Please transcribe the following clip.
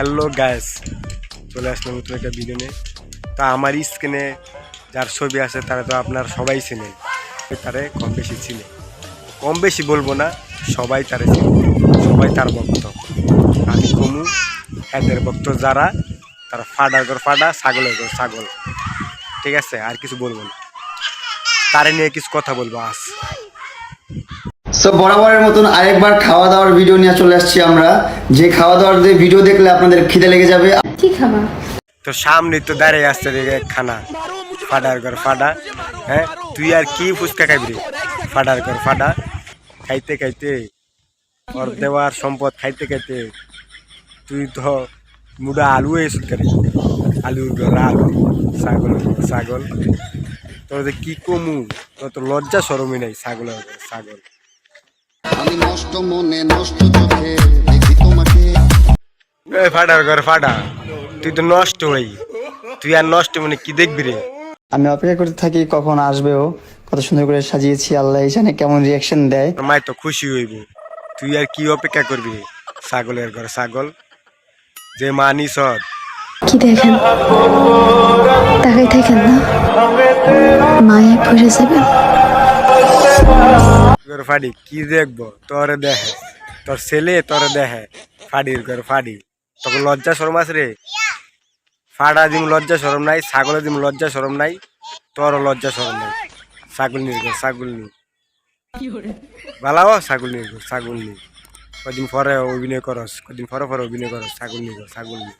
Hello gas চলে আসলাম নতুন একটা ভিডিও নিয়ে। তা আমার স্ক্রিনে যার ছবি আছে, তারা তো আপনার সবাই চেনেন তারে কম বেশি চিনে। কম বেশি বলব না, সবাই তারে চিনে। সবাই তার ভক্ত। আমি কমু, এদের ভক্ত যারা, তারা ফাডার ঘর ফাডা, ছাগলের ঘর ছাগল। ঠিক আছে? আর কিছু বলব না। তারে নিয়ে কিছু কথা বলব আজ। সো বরাবরের মতন আরেকবার খাওয়া দাওয়ার ভিডিও নিয়ে চলে আসছি আমরা। যে খাওয়া দাওয়ার যে ভিডিও দেখলে আপনাদের খিদে লেগে যাবে। কি খাবা? তো সামনে তো দাঁড়িয়ে আসছে রে খানা। ফাডার ঘর ফাডা হ্যাঁ? তুই আর কি ফুচকা খাইবি রে? ফাডার ঘর ফাডা খাইতে খাইতে। ওর দেওয়ার সম্পদ খাইতে খাইতে। তুই তো মুডা আলু এসে করে আলু আলু ছাগল ছাগল। তোর কি কমু? তোর তো লজ্জা সরমই নাই ছাগলের ছাগল। আমি নষ্ট মনে নষ্ট চোখে দেখি তোমাকে। এ ফাডার ঘর ফাডা তুই তো নষ্ট হই। তুই আর নষ্ট মানে কি দেখবি রে? আমি অপেক্ষা করতে থাকি কখন আসবে ও। কত সুন্দর করে সাজিয়েছি আল্লাহ জানে কেমন রিয়াকশন দেয়। মায় তো খুশি হইব। তুই আর কি অপেক্ষা করবি রে? ছাগলের ঘর ছাগল। যে মানি সদ কি দেখেন? তাকাই থাকেন না? মায়ে পড়ে যাবেন? ঘর ফাড়ি, কি দেখব? তোরে দেখে। তোর ছেলে তোরে দেখে। ফাড়ির ঘর ফাড়ি। তখন লজ্জা শরম আছে রে? ফাড়া দিম লজ্জা শরম নাই ছাগলের দিম লজ্জা শরম নাই তোর লজ্জা শরম নাই। ছাগল নির ঘর, ছাগল নি ভালাও ছাগল নির ঘর, ছাগল নি কদিন পরে অভিনয় করস, কদিন পরে পরে অভিনয় করস, ছাগল নির ঘর, ছাগল নি